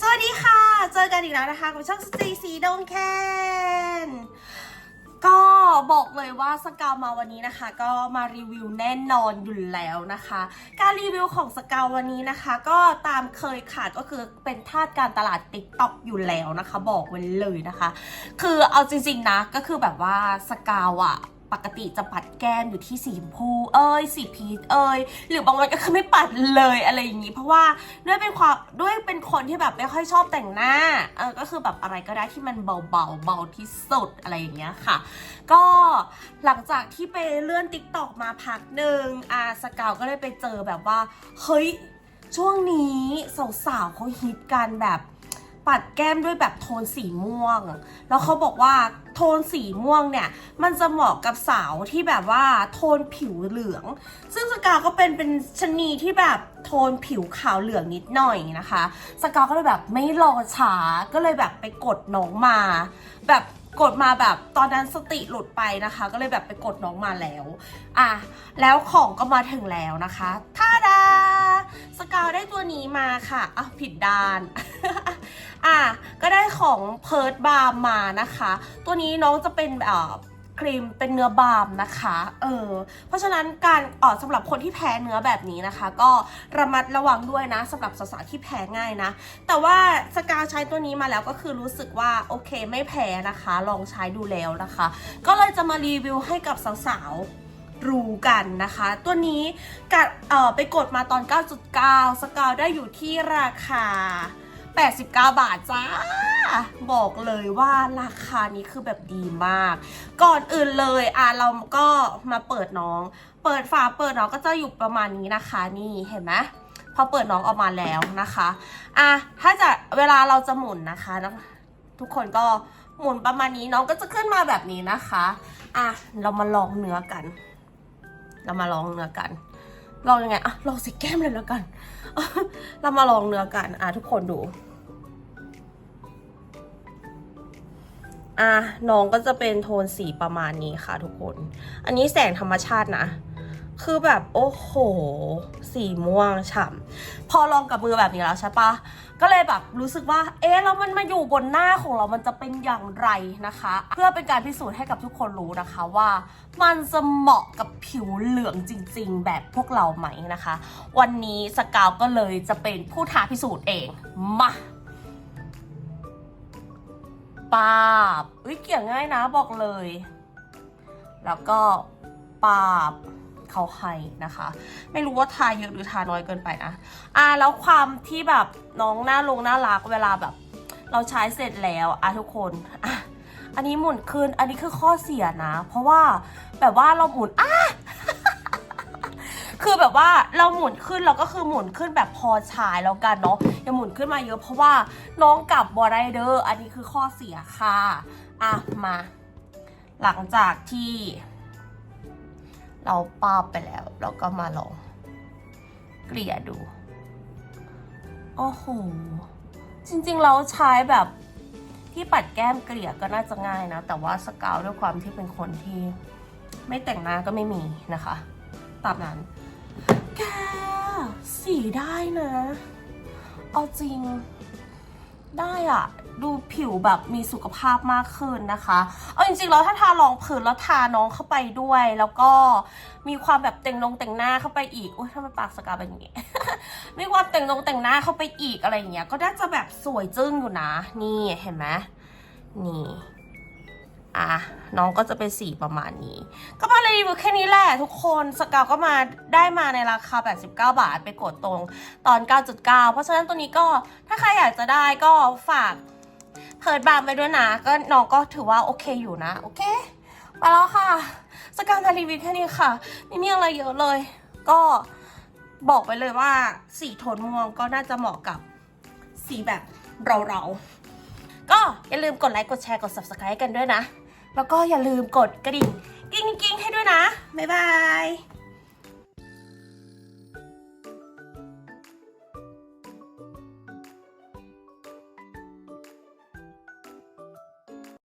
สวัสดีค่ะ เจอกันอีกแล้วนะคะกับช่องสตรีสีดงแคนก็บอกเลยว่าสกาวมาวันนี้นะคะ ก็มารีวิวแน่นอนอยู่แล้วนะคะ การรีวิวของสกาววันนี้นะคะ ก็ตามเคยขาดก็คือเป็นทาสการตลาดติ๊กต็อกอยู่แล้วนะคะ บอกไว้เลยนะคะ คือเอาจริงๆนะก็คือแบบว่าสกาวอะ กติจะปัดแก้มอยู่ที่สีชมพูเอ้ยสีพีชเอ้ยหรือบางวันก็คือไม่ปัดเลยอะไรอย่างนี้ เพราะว่าด้วยเป็นความด้วยเป็นคนที่แบบไม่ค่อยชอบแต่งหน้าเออก็คือแบบอะไรก็ได้ที่มันเบาๆเบาที่สุดอะไรอย่างเงี้ยค่ะ ก็หลังจากที่ไปเลื่อนติ๊กตอกมาพักหนึ่งอาสกาวก็เลยไปเจอแบบว่าเฮ้ยช่วงนี้สาวๆเขาฮิตกันแบบ ปัดแก้มด้วยแบบโทนสีม่วง แล้วเขาบอกว่าโทนสีม่วงเนี่ย มันจะเหมาะกับสาวที่แบบว่าโทนผิวเหลือง ซึ่งสกาวก็เป็นเป็นชนีที่แบบโทนผิวขาวเหลืองนิดหน่อยนะคะ สกาวก็เลยแบบไม่รอช้า ก็เลยแบบไปกดน้องมา แบบกดมาแบบตอนนั้นสติหลุดไปนะคะ ก็เลยแบบไปกดน้องมาแล้ว อะ แล้วของก็มาถึงแล้วนะคะท่าดา สกาวได้ตัวนี้มาค่ะอ้าวผิดด้าน อะก็ได้ของเพิร์ดบาร์มมานะคะ ตัวนี้น้องจะเป็นเอ่อครีมเป็นเนื้อบาล์มนะคะ เออ เพราะฉะนั้นการออสำหรับคนที่แพ้เนื้อแบบนี้นะคะ ก็ระมัดระวังด้วยนะสำหรับสาวๆที่แพ้ง่ายนะ แต่ว่าสกาวใช้ตัวนี้มาแล้วก็คือรู้สึกว่าโอเคไม่แพ้นะคะ ลองใช้ดูแล้วนะคะ ก็เลยจะมารีวิวให้กับสาวๆรู้กันนะคะ ตัวนี้กัดเออไปกดมาตอน 9.9 สกาวได้อยู่ที่ราคา 89 บาทจ้า บอกเลยว่าราคานี้คือแบบดีมาก ก่อนอื่นเลยอะเราก็มาเปิดน้อง เปิดฝาเปิดน้องก็จะอยู่ประมาณนี้นะคะ นี่เห็นไหมพอเปิดน้องออกมาแล้วนะคะอะถ้าจะเวลาเราจะหมุนนะคะทุกคนก็หมุนประมาณนี้น้องก็จะขึ้นมาแบบนี้นะคะอะเรามาลองเนื้อกัน เรามาลองเนื้อกันลองยังไงอะลองสีแก้มเลยแล้วกัน เรามาลองเนื้อกันอะทุกคนดู อะน้องก็จะเป็นโทนสีประมาณนี้ค่ะทุกคน อันนี้แสงธรรมชาตินะ คือแบบโอ้โห สีม่วงฉ่ำพอลองกับมือแบบนี้แล้วใช่ปะก็เลยแบบรู้สึกว่า เอ๊ะแล้วมันมาอยู่บนหน้าของเรามันจะเป็นอย่างไรนะคะ เพื่อเป็นการพิสูจน์ให้กับทุกคนรู้นะคะว่ามันจะเหมาะกับผิวเหลืองจริง ๆ แบบพวกเราไหมนะคะ วันนี้สกาวก็เลยจะเป็นผู้ท้าพิสูจน์เองมา ปาบอุ้ยเกี่ยงง่ายนะบอกเลย แล้วก็ปาบเขาให้นะคะ ไม่รู้ว่าทาเยอะหรือทาน้อยเกินไปนะอ่าแล้วความที่แบบน้องหน้าลงน่ารักเวลาแบบ เราใช้เสร็จแล้วอะทุกคนอะอันนี้หมุนขึ้นอันนี้คือข้อเสียนะ เพราะว่าแบบว่าเราหมุนอะ คือแบบว่าเราหมุนขึ้นเราก็คือหมุนขึ้นแบบพอฉายแล้วกันเนาะอย่าหมุนขึ้นมาเยอะเพราะว่าน้องกลับบอไรเดอร์อันนี้คือข้อเสียค่ะอะมา หลังจากที่ เราป้าบไปแล้ว เราก็มาลอง เกลี่ยดู โอ้โห จริงๆเราใช้แบบที่ปัดแก้มเกลี่ยก็น่าจะง่ายนะ แต่ว่าสกาวด้วยความที่เป็นคนที่ ไม่แต่งหน้าก็ไม่มีนะคะ ตามนั้น แกสีได้นะ เอาจริง ได้อะดูผิวแบบมีสุขภาพมากขึ้นนะคะ เอาจริงๆแล้วถ้าทารองพื้นแล้วทาน้องเข้าไปด้วย แล้วก็มีความแบบแต่งนงแต่งหน้าเข้าไปอีกอุ้ยทำไมปากสกาเป็นอย่างงี้ มีความแต่งนงแต่งหน้าเข้าไปอีกอะไรอย่างเงี้ย ก็น่าจะแบบสวยจึ้งอยู่นะ นี่เห็นไหมนี่ อะน้องก็จะเป็นสีประมาณนี้ ก็มารีวิวแค่นี้แหละทุกคนสกาวก็มาได้มาในราคา 89 บาท ไปกดตรงตอน 9.9 เพราะฉะนั้นตัวนี้ก็ถ้าใครอยากจะได้ก็ฝากเพิร์ดบาร์มไปด้วยนะ ก็น้องก็ถือว่าโอเคอยู่นะ โอเค ไปแล้วค่ะ สกาวมารีวิวแค่นี้ค่ะ ไม่มีอะไรเยอะเลย ก็บอกไปเลยว่าสีโทนม่วงก็น่าจะเหมาะกับสีแบบเราๆก็อย่าลืมกดไลค์กดแชร์กด subscribe กันด้วยนะ แล้วก็อย่าลืมกดกระดิ่ง กิ้งกิ้งให้ด้วยนะ บ๊ายบาย